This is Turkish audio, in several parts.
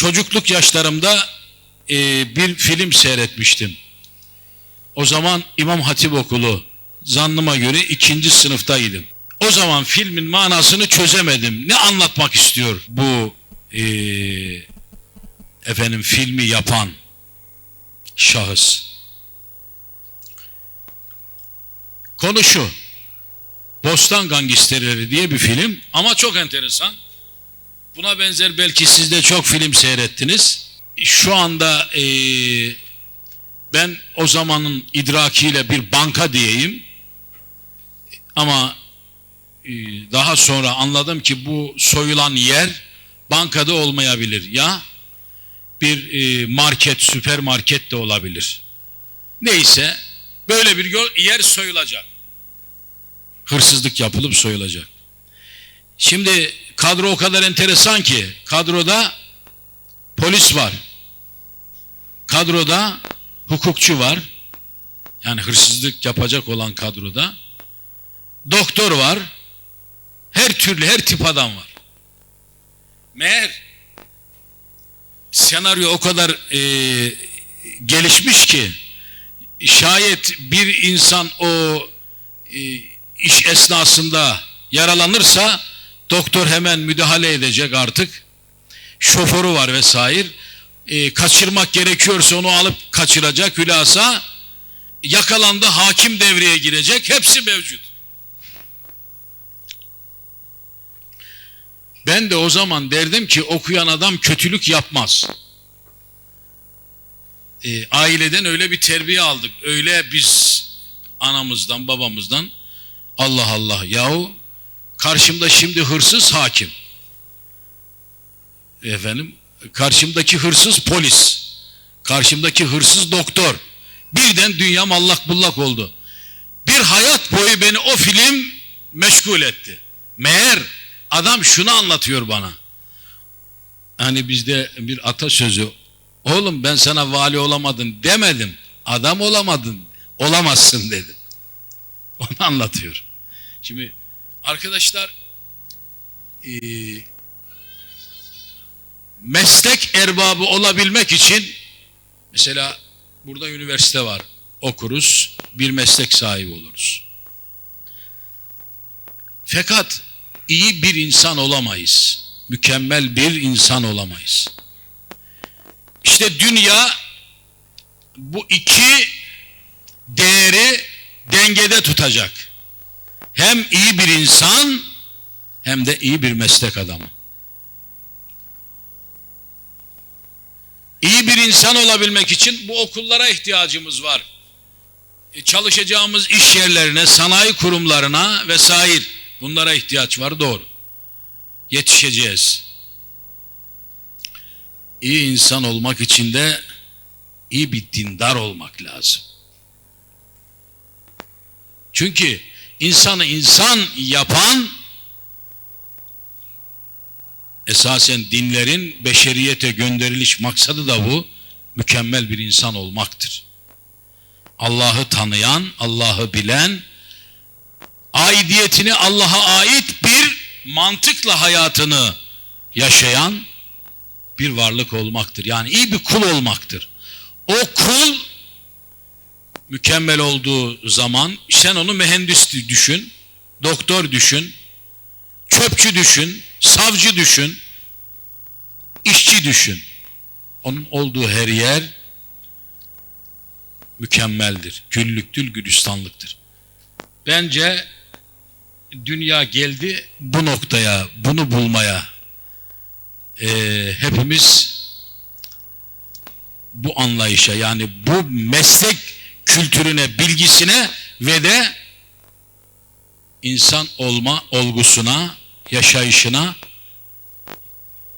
çocukluk yaşlarımda e, bir film seyretmiştim. O zaman İmam Hatip Okulu zannıma göre ikinci sınıftaydım. O zaman filmin manasını çözemedim. Ne anlatmak istiyor bu e, efendim filmi yapan şahıs? Konu şu. Bostan Gangsterleri diye bir film ama çok enteresan. Buna benzer belki siz de çok film seyrettiniz. Şu anda e, ben o zamanın idrakiyle bir banka diyeyim. Ama e, daha sonra anladım ki bu soyulan yer bankada olmayabilir. Ya bir e, market, süpermarket de olabilir. Neyse böyle bir yer soyulacak. Hırsızlık yapılıp soyulacak. Şimdi kadro o kadar enteresan ki kadroda polis var. Kadroda hukukçu var. Yani hırsızlık yapacak olan kadroda. Doktor var. Her türlü her tip adam var. Meğer senaryo o kadar e, gelişmiş ki şayet bir insan o e, iş esnasında yaralanırsa doktor hemen müdahale edecek artık. Şoförü var vesaire. E, kaçırmak gerekiyorsa onu alıp kaçıracak hülasa yakalandı hakim devreye girecek hepsi mevcut. Ben de o zaman derdim ki okuyan adam kötülük yapmaz. E, aileden öyle bir terbiye aldık. Öyle biz anamızdan babamızdan Allah Allah yahu karşımda şimdi hırsız hakim. Efendim karşımdaki hırsız polis. Karşımdaki hırsız doktor. Birden dünyam allak bullak oldu. Bir hayat boyu beni o film meşgul etti. Meğer adam şunu anlatıyor bana. Hani bizde bir atasözü oğlum ben sana vali olamadın demedim. Adam olamadın. Olamazsın dedim. Onu anlatıyor. Şimdi arkadaşlar eee meslek erbabı olabilmek için mesela burada üniversite var. Okuruz, bir meslek sahibi oluruz. Fakat iyi bir insan olamayız. Mükemmel bir insan olamayız. İşte dünya bu iki değeri dengede tutacak. Hem iyi bir insan hem de iyi bir meslek adamı. İyi bir insan olabilmek için bu okullara ihtiyacımız var. E, çalışacağımız iş yerlerine, sanayi kurumlarına vesaire bunlara ihtiyaç var doğru. Yetişeceğiz. İyi insan olmak için de iyi bir dindar olmak lazım. Çünkü insanı insan yapan esasen dinlerin beşeriyete gönderiliş maksadı da bu. Mükemmel bir insan olmaktır. Allah'ı tanıyan, Allah'ı bilen, aidiyetini Allah'a ait bir mantıkla hayatını yaşayan bir varlık olmaktır. Yani iyi bir kul olmaktır. O kul mükemmel olduğu zaman sen onu mühendis düşün, doktor düşün, çöpçü düşün, savcı düşün, işçi düşün. Onun olduğu her yer mükemmeldir. Güllüktür, gülistanlıktır. Bence dünya geldi bu noktaya, bunu bulmaya. Ee, hepimiz bu anlayışa yani bu meslek kültürüne, bilgisine ve de insan olma olgusuna, yaşayışına,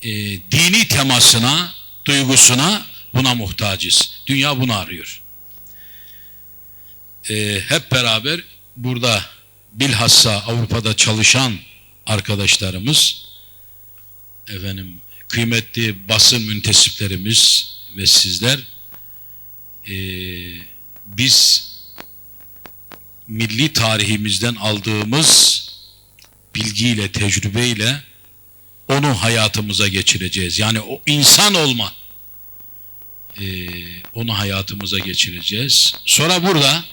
e, dini temasına, duygusuna buna muhtacız. Dünya bunu arıyor. E, hep beraber burada bilhassa Avrupa'da çalışan arkadaşlarımız, efendim kıymetli basın müntesiplerimiz ve sizler, e, biz milli tarihimizden aldığımız bilgiyle, tecrübeyle onu hayatımıza geçireceğiz. Yani o insan olma. Ee, onu hayatımıza geçireceğiz. Sonra burada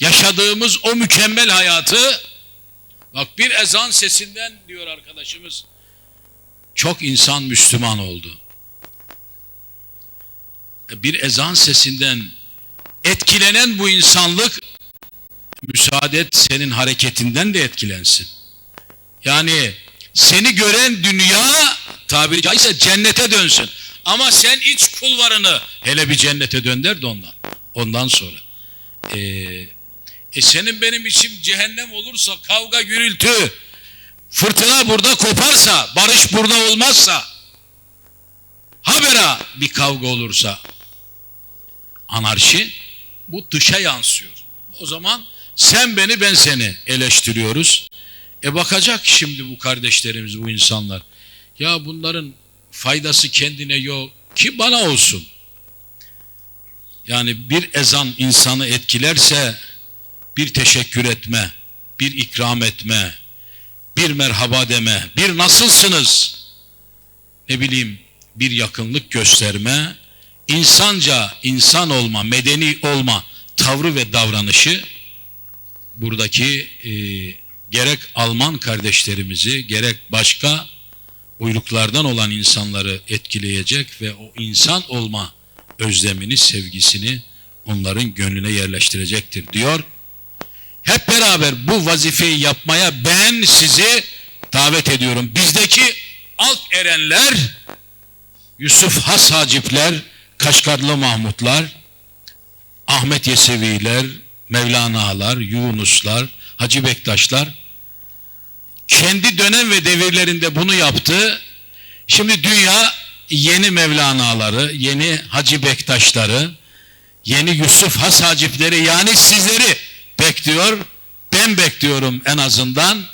yaşadığımız o mükemmel hayatı bak bir ezan sesinden diyor arkadaşımız çok insan Müslüman oldu. Bir ezan sesinden etkilenen bu insanlık müsaade et senin hareketinden de etkilensin. Yani seni gören dünya tabiri caizse cennete dönsün. Ama sen iç kulvarını hele bir cennete dönder de ondan. Ondan sonra. Ee, e senin benim içim cehennem olursa kavga gürültü fırtına burada koparsa barış burada olmazsa habera bir kavga olursa anarşi bu dışa yansıyor. O zaman sen beni ben seni eleştiriyoruz. E bakacak şimdi bu kardeşlerimiz bu insanlar. Ya bunların faydası kendine yok ki bana olsun. Yani bir ezan insanı etkilerse bir teşekkür etme, bir ikram etme, bir merhaba deme, bir nasılsınız? Ne bileyim bir yakınlık gösterme, insanca insan olma, medeni olma tavrı ve davranışı buradaki e, gerek Alman kardeşlerimizi gerek başka uyruklardan olan insanları etkileyecek ve o insan olma özlemini, sevgisini onların gönlüne yerleştirecektir diyor. Hep beraber bu vazifeyi yapmaya ben sizi davet ediyorum. Bizdeki alt erenler, Yusuf Has Hacipler, Kaşgarlı Mahmutlar, Ahmet Yeseviler, Mevlana'lar, Yunuslar, Hacı Bektaşlar kendi dönem ve devirlerinde bunu yaptı. Şimdi dünya yeni Mevlana'ları, yeni Hacı Bektaşları, yeni Yusuf Has Hacipleri yani sizleri bekliyor. Ben bekliyorum en azından.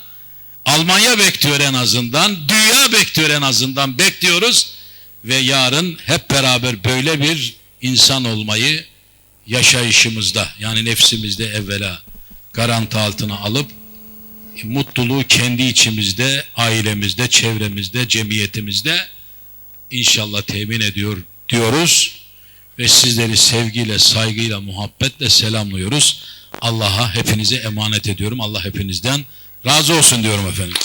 Almanya bekliyor en azından. Dünya bekliyor en azından. Bekliyoruz ve yarın hep beraber böyle bir insan olmayı yaşayışımızda yani nefsimizde evvela garanti altına alıp mutluluğu kendi içimizde, ailemizde, çevremizde, cemiyetimizde inşallah temin ediyor diyoruz ve sizleri sevgiyle, saygıyla, muhabbetle selamlıyoruz. Allah'a hepinize emanet ediyorum. Allah hepinizden razı olsun diyorum efendim.